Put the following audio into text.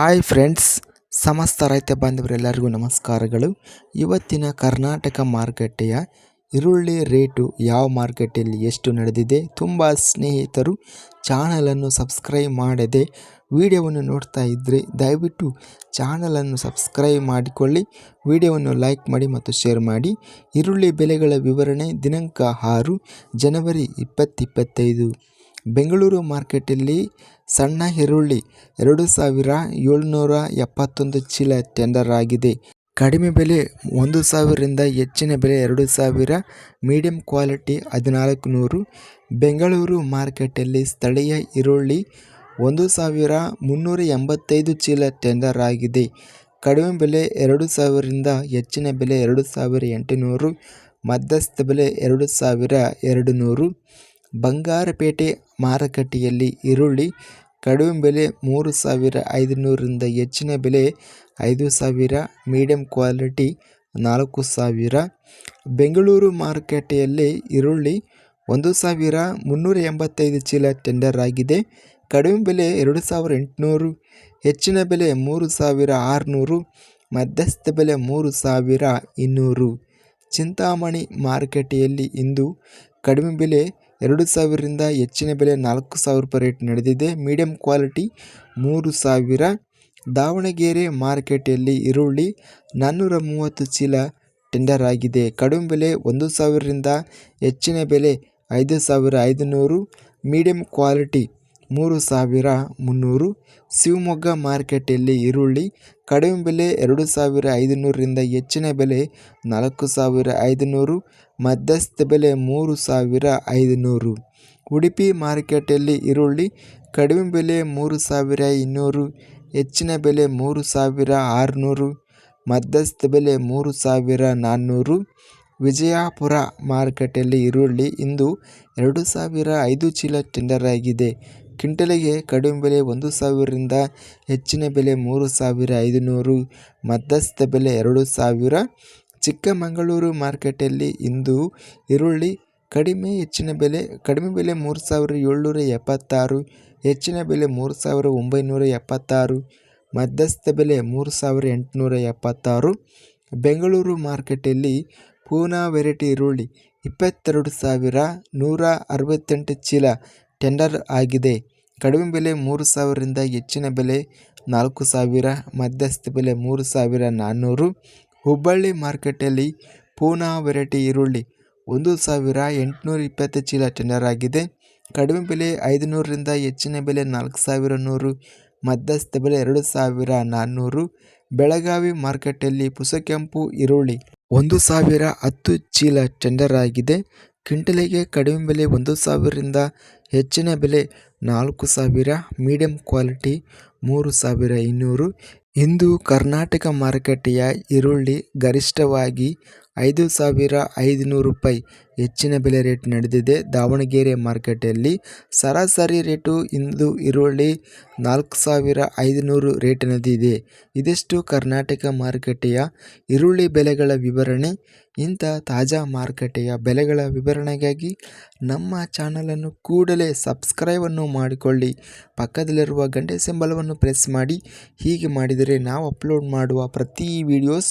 Hi friends ಸಮಸ್ತ ರೈತ ಬಾಂಧವರೆಲ್ಲರಿಗೂ ನಮಸ್ಕಾರಗಳು. ಇವತ್ತಿನ ಕರ್ನಾಟಕ ಮಾರುಕಟ್ಟೆಯ ಈರುಳ್ಳಿ ರೇಟು ಯಾವ ಮಾರುಕಟ್ಟೆಯಲ್ಲಿ ಎಷ್ಟು ನಡೆದಿದೆ ತುಂಬ ಸ್ನೇಹಿತರು ಚಾನಲನ್ನು ಸಬ್ಸ್ಕ್ರೈಬ್ ಮಾಡದೆ ವಿಡಿಯೋವನ್ನು ನೋಡ್ತಾ ಇದ್ದರೆ ದಯವಿಟ್ಟು ಚಾನಲನ್ನು ಸಬ್ಸ್ಕ್ರೈಬ್ ಮಾಡಿಕೊಳ್ಳಿ, ವಿಡಿಯೋವನ್ನು ಲೈಕ್ ಮಾಡಿ ಮತ್ತು ಶೇರ್ ಮಾಡಿ. ಈರುಳ್ಳಿ ಬೆಲೆಗಳ ವಿವರಣೆ ದಿನಾಂಕ ಆರು, ಜನವರಿ ಇಪ್ಪತ್ತಿಪ್ಪತ್ತೈದು ಬೆಂಗಳೂರು ಮಾರ್ಕೆಟಲ್ಲಿ ಸಣ್ಣ ಈರುಳ್ಳಿ ಎರಡು ಸಾವಿರ ಏಳ್ನೂರ ಎಪ್ಪತ್ತೊಂದು ಚೀಲ ಟೆಂಡರ್ ಆಗಿದೆ. ಕಡಿಮೆ ಬೆಲೆ ಒಂದು ಸಾವಿರದಿಂದ ಹೆಚ್ಚಿನ ಬೆಲೆ ಎರಡು ಸಾವಿರ ಮೀಡಿಯಂ ಕ್ವಾಲಿಟಿ ಹದಿನಾಲ್ಕು ನೂರು ಬೆಂಗಳೂರು ಮಾರ್ಕೆಟಲ್ಲಿ ಸ್ಥಳೀಯ ಈರುಳ್ಳಿ ಒಂದು ಸಾವಿರ ಮುನ್ನೂರ ಎಂಬತ್ತೈದು ಚೀಲ ಟೆಂಡರ್ ಆಗಿದೆ. ಕಡಿಮೆ ಬೆಲೆ ಎರಡು ಸಾವಿರದಿಂದ ಹೆಚ್ಚಿನ ಬೆಲೆ ಎರಡು ಸಾವಿರ ಎಂಟುನೂರು. ಮಧ್ಯಸ್ಥ ಬೆಲೆ ಎರಡು ಸಾವಿರ ಎರಡು ನೂರು ಬಂಗಾರಪೇಟೆ ಮಾರುಕಟ್ಟೆಯಲ್ಲಿ ಈರುಳ್ಳಿ ಕಡಿಮೆ ಬೆಲೆ ಮೂರು ಸಾವಿರ ಐದುನೂರರಿಂದ ಹೆಚ್ಚಿನ ಬೆಲೆ ಐದು ಸಾವಿರ ಮೀಡಿಯಂ ಕ್ವಾಲಿಟಿ ನಾಲ್ಕು ಸಾವಿರ. ಬೆಂಗಳೂರು ಮಾರುಕಟ್ಟೆಯಲ್ಲಿ ಈರುಳ್ಳಿ ಒಂದು ಸಾವಿರ ಮುನ್ನೂರ ಎಂಬತ್ತೈದು ಚೀಲ ಟೆಂಡರ್ ಆಗಿದೆ. ಕಡಿಮೆ ಬೆಲೆ ಎರಡು ಸಾವಿರ ಎಂಟುನೂರು, ಹೆಚ್ಚಿನ ಬೆಲೆ ಮೂರು ಸಾವಿರ ಆರುನೂರು, ಮಧ್ಯಸ್ಥ ಬೆಲೆ ಮೂರು ಸಾವಿರ ಇನ್ನೂರು. ಚಿಂತಾಮಣಿ ಮಾರುಕಟ್ಟೆಯಲ್ಲಿ ಇಂದು ಕಡಿಮೆ ಬೆಲೆ ಎರಡು ಸಾವಿರದಿಂದ ಹೆಚ್ಚಿನ ಬೆಲೆ ನಾಲ್ಕು ಸಾವಿರ ರೂಪಾಯಿ ರೇಟ್ ನಡೆದಿದೆ. ಮೀಡಿಯಂ ಕ್ವಾಲಿಟಿ ಮೂರು ಸಾವಿರ. ದಾವಣಗೆರೆ ಮಾರ್ಕೆಟಲ್ಲಿ ಈರುಳ್ಳಿ ನಾನ್ನೂರ ಮೂವತ್ತು ಚೀಲ ಟೆಂಡರ್ ಆಗಿದೆ. ಕಡಿಮೆ ಬೆಲೆ ಒಂದು ಸಾವಿರದಿಂದ ಹೆಚ್ಚಿನ ಬೆಲೆ ಐದು ಸಾವಿರ ಐದುನೂರು. ಮೀಡಿಯಂ ಕ್ವಾಲಿಟಿ ಮೂರು ಸಾವಿರ ಮುನ್ನೂರು. ಶಿವಮೊಗ್ಗ ಮಾರ್ಕೆಟಲ್ಲಿ ಈರುಳ್ಳಿ ಕಡಿಮೆ ಬೆಲೆ ಎರಡು ಸಾವಿರ ಐದುನೂರರಿಂದ ಹೆಚ್ಚಿನ ಬೆಲೆ ನಾಲ್ಕು ಸಾವಿರ ಐದುನೂರು. ಮಧ್ಯಸ್ಥ ಬೆಲೆ ಮೂರು ಸಾವಿರ ಐದುನೂರು. ಉಡುಪಿ ಮಾರ್ಕೆಟಲ್ಲಿ ಈರುಳ್ಳಿ ಕಡಿಮೆ ಬೆಲೆ ಮೂರು ಸಾವಿರ ಇನ್ನೂರು. ಹೆಚ್ಚಿನ ಬೆಲೆ ಮೂರು ಸಾವಿರ ಆರುನೂರು. ಮಧ್ಯಸ್ಥ ಬೆಲೆ ಮೂರು ಸಾವಿರ ನಾನ್ನೂರು. ವಿಜಯಪುರ ಮಾರುಕಟ್ಟೆಯಲ್ಲಿ ಈರುಳ್ಳಿ ಇಂದು ಎರಡು ಸಾವಿರ ಐದು ಚೀಲ ಟೆಂಡರ್ ಆಗಿದೆ. ಕ್ವಿಂಟಲಿಗೆ ಕಡಿಮೆ ಬೆಲೆ ಒಂದು ಸಾವಿರದಿಂದ ಹೆಚ್ಚಿನ ಬೆಲೆ ಮೂರು ಸಾವಿರ ಐದುನೂರು, ಮಧ್ಯಸ್ಥ ಬೆಲೆ ಎರಡು ಸಾವಿರ. ಚಿಕ್ಕಮಗಳೂರು ಮಾರ್ಕೆಟಲ್ಲಿ ಇಂದು ಈರುಳ್ಳಿ ಕಡಿಮೆ, ಹೆಚ್ಚಿನ ಬೆಲೆ, ಕಡಿಮೆ ಬೆಲೆ ಮೂರು ಸಾವಿರ ಏಳ್ನೂರ ಎಪ್ಪತ್ತಾರು, ಹೆಚ್ಚಿನ ಬೆಲೆ ಮೂರು ಸಾವಿರ ಒಂಬೈನೂರ ಎಪ್ಪತ್ತಾರು, ಮಧ್ಯಸ್ಥ ಬೆಲೆ ಮೂರು ಸಾವಿರ ಎಂಟುನೂರ ಎಪ್ಪತ್ತಾರು. ಬೆಂಗಳೂರು ಮಾರ್ಕೆಟಲ್ಲಿ ಪೂನಾ ವೆರೈಟಿ ಈರುಳ್ಳಿ ಇಪ್ಪತ್ತೆರಡು ಸಾವಿರ ನೂರ ಅರವತ್ತೆಂಟು ಚೀಲ ಟೆಂಡರ್ ಆಗಿದೆ. ಕಡಿಮೆ ಬೆಲೆ ಮೂರು ಸಾವಿರದಿಂದ ಹೆಚ್ಚಿನ ಬೆಲೆ ನಾಲ್ಕು ಸಾವಿರ, ಮಧ್ಯಸ್ಥ ಬೆಲೆ ಮೂರು ಸಾವಿರ ನಾನ್ನೂರು ಹುಬ್ಬಳ್ಳಿ ಮಾರ್ಕೆಟಲ್ಲಿ ಪೂನಾ ವೆರೈಟಿ ಈರುಳ್ಳಿ ಒಂದು ಸಾವಿರ ಎಂಟುನೂರ ಇಪ್ಪತ್ತು ಚೀಲ ಟೆಂಡರ್ ಆಗಿದೆ ಕಡಿಮೆ ಬೆಲೆ ಐದುನೂರರಿಂದ ಹೆಚ್ಚಿನ ಬೆಲೆ ನಾಲ್ಕು ಸಾವಿರ ನೂರು, ಮಧ್ಯಸ್ಥ ಬೆಲೆ ಎರಡು ಸಾವಿರ ನಾನ್ನೂರು ಬೆಳಗಾವಿ ಮಾರ್ಕೆಟಲ್ಲಿ ಪುಸಕೆಂಪು ಈರುಳ್ಳಿ ಒಂದು ಸಾವಿರ ಹತ್ತು ಚೀಲ ಟೆಂಡರ್ ಆಗಿದೆ ಕ್ವಿಂಟಲಿಗೆ ಕಡಿಮೆ ಬೆಲೆ ಒಂದು ಸಾವಿರದಿಂದ ಹೆಚ್ಚಿನ ಬೆಲೆ ನಾಲ್ಕು ಸಾವಿರ, ಮೀಡಿಯಂ ಕ್ವಾಲಿಟಿ ಮೂರು ಸಾವಿರ ಇನ್ನೂರು. ಇಂದು ಕರ್ನಾಟಕ ಮಾರುಕಟ್ಟೆಯ ಈರುಳ್ಳಿ ಗರಿಷ್ಠವಾಗಿ ಐದು ಸಾವಿರ ಐದುನೂರು ರೂಪಾಯಿ ಹೆಚ್ಚಿನ ಬೆಲೆ ರೇಟ್ ನಡೆದಿದೆ. ದಾವಣಗೆರೆ ಮಾರುಕಟ್ಟೆಯಲ್ಲಿ ಸರಾಸರಿ ರೇಟು ಇಂದು ಈರುಳ್ಳಿ ನಾಲ್ಕು ಸಾವಿರ ಐದುನೂರು ರೇಟಿನದಿದೆ ಇದಿಷ್ಟು ಕರ್ನಾಟಕ ಮಾರುಕಟ್ಟೆಯ ಈರುಳ್ಳಿ ಬೆಲೆಗಳ ವಿವರಣೆ. ಇಂಥ ತಾಜಾ ಮಾರುಕಟ್ಟೆಯ ಬೆಲೆಗಳ ವಿವರಣೆಗಾಗಿ ನಮ್ಮ ಚಾನಲನ್ನು ಕೂಡಲೇ ಸಬ್ಸ್ಕ್ರೈಬನ್ನು ಮಾಡಿಕೊಳ್ಳಿ. ಪಕ್ಕದಲ್ಲಿರುವ ಗಂಟೆ ಸಿಂಬಲವನ್ನು ಪ್ರೆಸ್ ಮಾಡಿ. ಹೀಗೆ ಮಾಡಿದರೆ ನಾವು ಅಪ್ಲೋಡ್ ಮಾಡುವ ಪ್ರತಿ ವಿಡಿಯೋಸ್